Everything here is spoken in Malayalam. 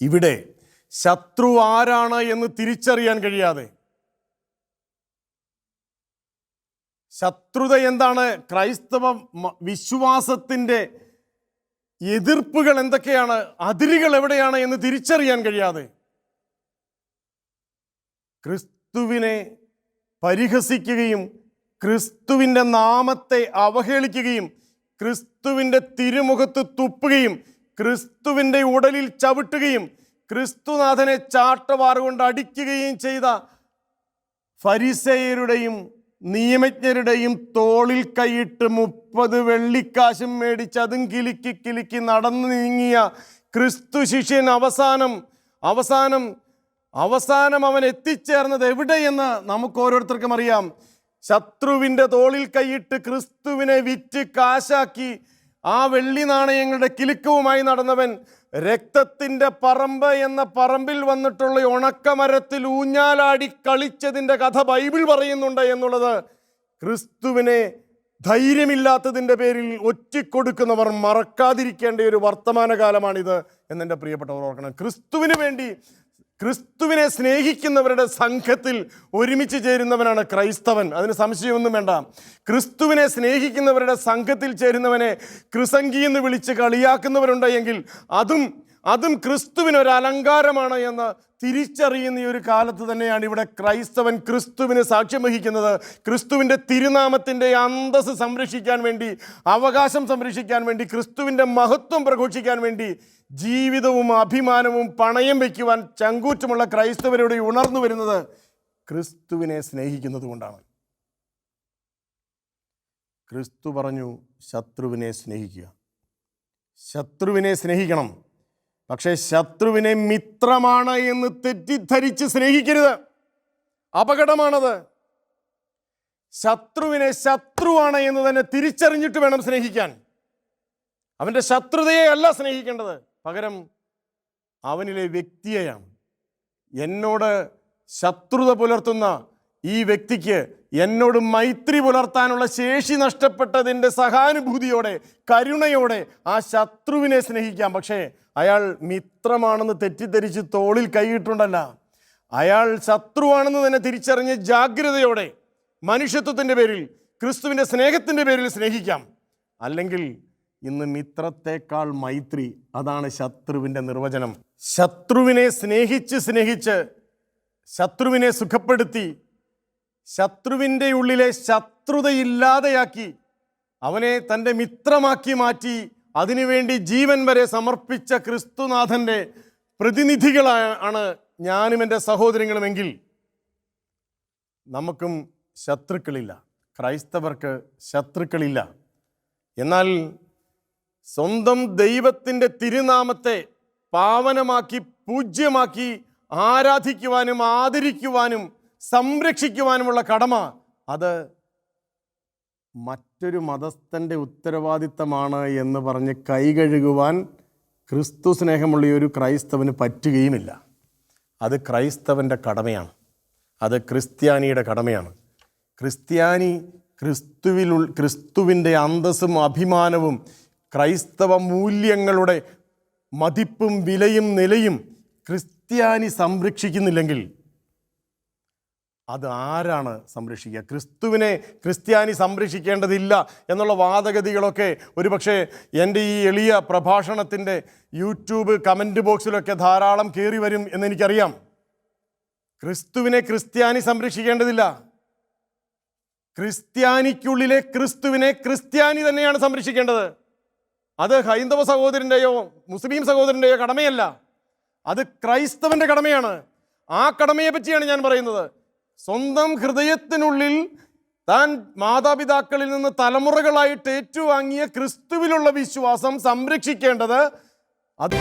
ഇവിടെ ശത്രു ആരാണ് എന്ന് തിരിച്ചറിയാൻ കഴിയാതെ. ശത്രുത എന്താണ്? ക്രൈസ്തവ വിശ്വാസത്തിന്റെ എതിർപ്പുകൾ എന്തൊക്കെയാണ്? അതിരുകൾ എവിടെയാണ് എന്ന് തിരിച്ചറിയാൻ കഴിയാതെ. ക്രിസ്തുവിനെ പരിഹസിക്കുകയും ക്രിസ്തുവിന്റെ നാമത്തെ അവഹേളിക്കുകയും ക്രിസ്തുവിന്റെ തിരുമുഖത്ത് തുപ്പുകയും ക്രിസ്തുവിന്റെ ഉടലിൽ ചവിട്ടുകയും ക്രിസ്തുനാഥനെ ചാട്ടവാറുകൊണ്ട് അടിക്കുകയും ചെയ്ത ഫരിസേയരുടെയും നിയമജ്ഞരുടെയും തോളിൽ കൈയിട്ട് മുപ്പത് വെള്ളിക്കാശും മേടിച്ച് അതും കിലുക്കി കിലുക്കി നടന്നു നീങ്ങിയ ക്രിസ്തു ശിഷ്യൻ അവസാനം അവസാനം അവസാനം അവൻ എത്തിച്ചേർന്നത് എവിടെയെന്ന് നമുക്ക് ഓരോരുത്തർക്കും അറിയാം. ശത്രുവിന്റെ തോളിൽ കൈയിട്ട് ക്രിസ്തുവിനെ വിറ്റ് കാശാക്കി ആ വെള്ളി നാണയങ്ങളുടെ കിലുക്കവുമായി നടന്നവൻ രക്തത്തിന്റെ പറമ്പ് എന്ന പറമ്പിൽ വന്നിട്ടുള്ള ഉണക്കമരത്തിൽ ഊഞ്ഞാലാടി കളിച്ചതിന്റെ കഥ ബൈബിൾ പറയുന്നുണ്ട് എന്നുള്ളത് ക്രിസ്തുവിനെ ധൈര്യമില്ലാത്തതിന്റെ പേരിൽ ഒറ്റിക്കൊടുക്കുന്നവർ മറക്കാതിരിക്കേണ്ട ഒരു വർത്തമാനകാലമാണിത് എന്നെന്റെ പ്രിയപ്പെട്ടവർ ഓർക്കണം. ക്രിസ്തുവിന് വേണ്ടി ക്രിസ്തുവിനെ സ്നേഹിക്കുന്നവരുടെ സംഘത്തിൽ ഒരുമിച്ച് ചേരുന്നവനാണ് ക്രൈസ്തവൻ. അതിന് സംശയമൊന്നും വേണ്ട. ക്രിസ്തുവിനെ സ്നേഹിക്കുന്നവരുടെ സംഘത്തിൽ ചേരുന്നവനെ ക്രിസംഗി എന്ന് വിളിച്ച് കളിയാക്കുന്നവരുണ്ടെങ്കിൽ അതും അതും ക്രിസ്തുവിന് ഒരു അലങ്കാരമാണ് എന്ന് തിരിച്ചറിയുന്ന ഈ ഒരു കാലത്ത് തന്നെയാണ് ഇവിടെ ക്രൈസ്തവൻ ക്രിസ്തുവിന് സാക്ഷ്യം വഹിക്കുന്നത്. ക്രിസ്തുവിന്റെ തിരുനാമത്തിന്റെ അന്തസ് സംരക്ഷിക്കാൻ വേണ്ടി അവകാശം സംരക്ഷിക്കാൻ വേണ്ടി ക്രിസ്തുവിന്റെ മഹത്വം പ്രഘോഷിക്കാൻ വേണ്ടി ജീവിതവും അഭിമാനവും പണയം വയ്ക്കുവാൻ ചങ്കൂറ്റമുള്ള ക്രൈസ്തവരോട് ഉണർന്നു വരുന്നത് ക്രിസ്തുവിനെ സ്നേഹിക്കുന്നത് കൊണ്ടാണ്. ക്രിസ്തു പറഞ്ഞു ശത്രുവിനെ സ്നേഹിക്കുക. ശത്രുവിനെ സ്നേഹിക്കണം. പക്ഷേ ശത്രുവിനെ മിത്രമാണ് എന്ന് തെറ്റിദ്ധരിച്ച് സ്നേഹിക്കരുത്. അപകടമാണത്. ശത്രുവിനെ ശത്രുവാണ് എന്ന് തന്നെ തിരിച്ചറിഞ്ഞിട്ട് വേണം സ്നേഹിക്കാൻ. അവന്റെ ശത്രുതയെ അല്ല സ്നേഹിക്കേണ്ടത്. പകരം അവനിലെ വ്യക്തിയെയാണ്. എന്നോട് ശത്രുത പുലർത്തുന്ന ഈ വ്യക്തിക്ക് എന്നോട് മൈത്രി പുലർത്താനുള്ള ശേഷി നഷ്ടപ്പെട്ടതിന്റെ സഹാനുഭൂതിയോടെ കരുണയോടെ ആ ശത്രുവിനെ സ്നേഹിക്കാം. പക്ഷേ അയാൾ മിത്രമാണെന്ന് തെറ്റിദ്ധരിച്ച് തോളിൽ കൈയിട്ടുണ്ടല്ല അയാൾ ശത്രുവാണെന്ന് തന്നെ തിരിച്ചറിഞ്ഞ് ജാഗ്രതയോടെ മനുഷ്യത്വത്തിന്റെ പേരിൽ ക്രിസ്തുവിന്റെ സ്നേഹത്തിന്റെ പേരിൽ സ്നേഹിക്കാം. അല്ലെങ്കിൽ ഇന്ന് മിത്രത്തെക്കാൾ മൈത്രി അതാണ് ശത്രുവിന്റെ നിർവചനം. ശത്രുവിനെ സ്നേഹിച്ച് സ്നേഹിച്ച് ശത്രുവിനെ സുഖപ്പെടുത്തി ശത്രുവിന്റെ ഉള്ളിലെ ശത്രുതയില്ലാതെയാക്കി അവനെ തന്റെ മിത്രമാക്കി മാറ്റി അതിനുവേണ്ടി ജീവൻ വരെ സമർപ്പിച്ച ക്രിസ്തുനാഥന്റെ പ്രതിനിധികളാണ് ഞാനും എന്റെ സഹോദരങ്ങളുമെങ്കിൽ നമുക്കും ശത്രുക്കളില്ല. ക്രൈസ്തവർക്ക് ശത്രുക്കളില്ല. എന്നാൽ സ്വന്തം ദൈവത്തിന്റെ തിരുനാമത്തെ പാവനമാക്കി പൂജ്യമാക്കി ആരാധിക്കുവാനും ആദരിക്കുവാനും സംരക്ഷിക്കുവാനുമുള്ള കടമ അത് മറ്റൊരു മതസ്ഥന്റെ ഉത്തരവാദിത്തമാണ് എന്ന് പറഞ്ഞ് കൈകഴുകുവാൻ ക്രിസ്തു സ്നേഹമുള്ള ഒരു ക്രൈസ്തവന് പറ്റുകയുമില്ല. അത് ക്രൈസ്തവന്റെ കടമയാണ്. അത് ക്രിസ്ത്യാനിയുടെ കടമയാണ്. ക്രിസ്ത്യാനി ക്രിസ്തുവിൽ ക്രിസ്തുവിന്റെ അന്തസ്സും അഭിമാനവും ക്രൈസ്തവ മൂല്യങ്ങളുടെ മതിപ്പും വിലയും നിലയും ക്രിസ്ത്യാനി സംരക്ഷിക്കുന്നില്ലെങ്കിൽ അത് ആരാണ് സംരക്ഷിക്കുക? ക്രിസ്തുവിനെ ക്രിസ്ത്യാനി സംരക്ഷിക്കേണ്ടതില്ല എന്നുള്ള വാദഗതികളൊക്കെ ഒരുപക്ഷെ എന്റെ ഈ എളിയ പ്രഭാഷണത്തിന്റെ യൂട്യൂബ് കമന്റ് ബോക്സിലൊക്കെ ധാരാളം കയറി വരും എന്നെനിക്കറിയാം. ക്രിസ്തുവിനെ ക്രിസ്ത്യാനി സംരക്ഷിക്കേണ്ടതില്ല. ക്രിസ്ത്യാനിക്കുള്ളിലെ ക്രിസ്തുവിനെ ക്രിസ്ത്യാനി തന്നെയാണ് സംരക്ഷിക്കേണ്ടത്. അത് ഹൈന്ദവ സഹോദരന്റെയോ മുസ്ലിം സഹോദരന്റെയോ കടമയല്ല. അത് ക്രൈസ്തവന്റെ കടമയാണ്. ആ കടമയെ പറ്റിയാണ് ഞാൻ പറയുന്നത്. സ്വന്തം ഹൃദയത്തിനുള്ളിൽ താൻ മാതാപിതാക്കളിൽ നിന്ന് തലമുറകളായിട്ട് ഏറ്റുവാങ്ങിയ ക്രിസ്തുവിലുള്ള വിശ്വാസം സംരക്ഷിക്കേണ്ടത് അത്